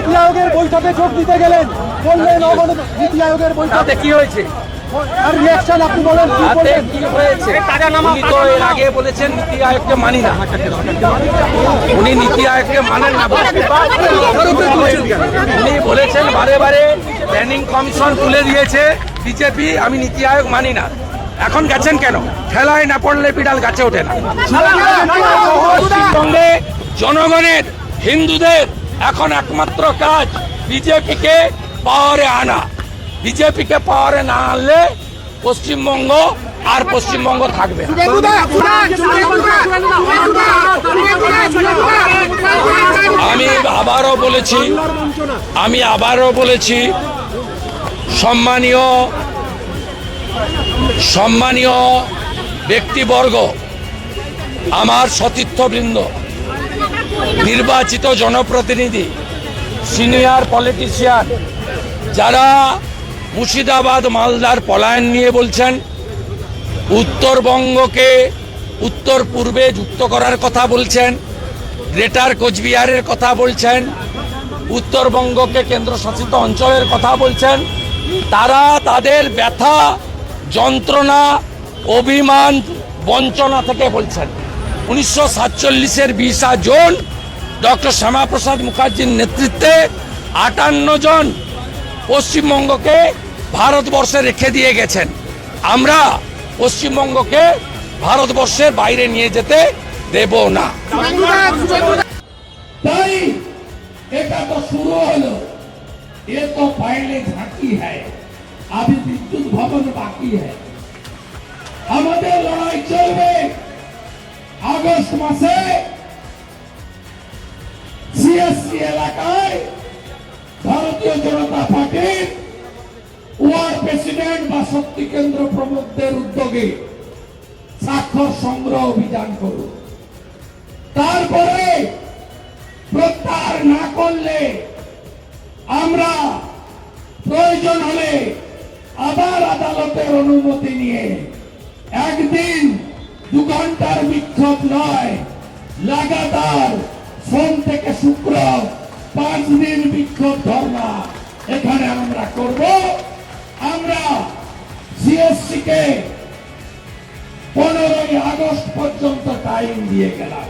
নীতি আয়োগের বৈঠকে যোগ দিতে গেলেন। বললেন অবনত নীতি আয়োগের বৈঠকে। কি হয়েছে? আর রিয়াকশন আপনি বলেন কি তাতে কি হয়েছে? উনি তো এর আগে বলেছেন নীতি আয়োগকে মানি না। উনি নীতি আয়োগকে মানেন না উনি বলেছেন বারে বারে প্ল্যানিং কমিশন তুলে দিয়েছে বিজেপি আমি নীতি আয়োগ মানি না। এখন গেছেন কেন? ঠেলায় না পড়লে বিড়াল গাছে ওঠে না। পশ্চিমবঙ্গে জনগণের হিন্দুদের এখন একমাত্র কাজ বিজেপিকে পাওয়ারে আনা। বিজেপিকে পাওয়ারে না আনলে পশ্চিমবঙ্গ আর পশ্চিমবঙ্গ থাকবে আমি আবারও বলেছি আমি আবারও বলেছি সম্মানীয় সম্মানীয় ব্যক্তিবর্গ আমার সতীর্থবৃন্দ নির্বাচিত জনপ্রতিনিধি, সিনিয়র পলিটিশিয়ান, যারা মুর্শিদাবাদ মালদার পলায়ন নিয়ে বলছেন, উত্তরবঙ্গকে উত্তর পূর্বে যুক্ত করার কথা বলছেন, গ্রেটার কোচবিহারের কথা বলছেন, উত্তরবঙ্গকে কেন্দ্রশাসিত অঞ্চলের কথা বলছেন, তারা তাদের ব্যথা, যন্ত্রণা, অভিমান, বঞ্চনা থেকে বলছেন। উনিশশো সাতচল্লিশের বিশা জুন ডক্টর শ্যামাপ্রসাদ মুখার্জির নেতৃত্বে আটান্ন জন পশ্চিমবঙ্গকে ভারতবর্ষে রেখে দিয়ে গেছেন আমরা পশ্চিমবঙ্গকে ভারতবর্ষের বাইরে নিয়ে যেতে দেব না তাই এটা তো শুরু হলো ये तो पहले झांकी है अभी विद्युत भवन बाकी है আমাদের লড়াই চলবে আগস্ট মাসে সিএসসি এলাকায় ভারতীয় জনতা পার্টির ওয়ার প্রেসিডেন্ট বা শক্তি কেন্দ্র প্রমুখদের উদ্যোগে স্বাক্ষর সংগ্রহ অভিযান করুন। তারপরে প্রত্যাহার না করলে আমরা প্রয়োজন হলে আবার আদালতের অনুমতি নিয়ে একদিন দু বিক্ষোভ নয়। লাগাতার সোম থেকে শুক্র পাঁচ দিন বিক্ষোভ ধর্না এখানে আমরা করব। আমরা সিএসসি কে পনেরোই আগস্ট পর্যন্ত টাইম দিয়ে গেলাম।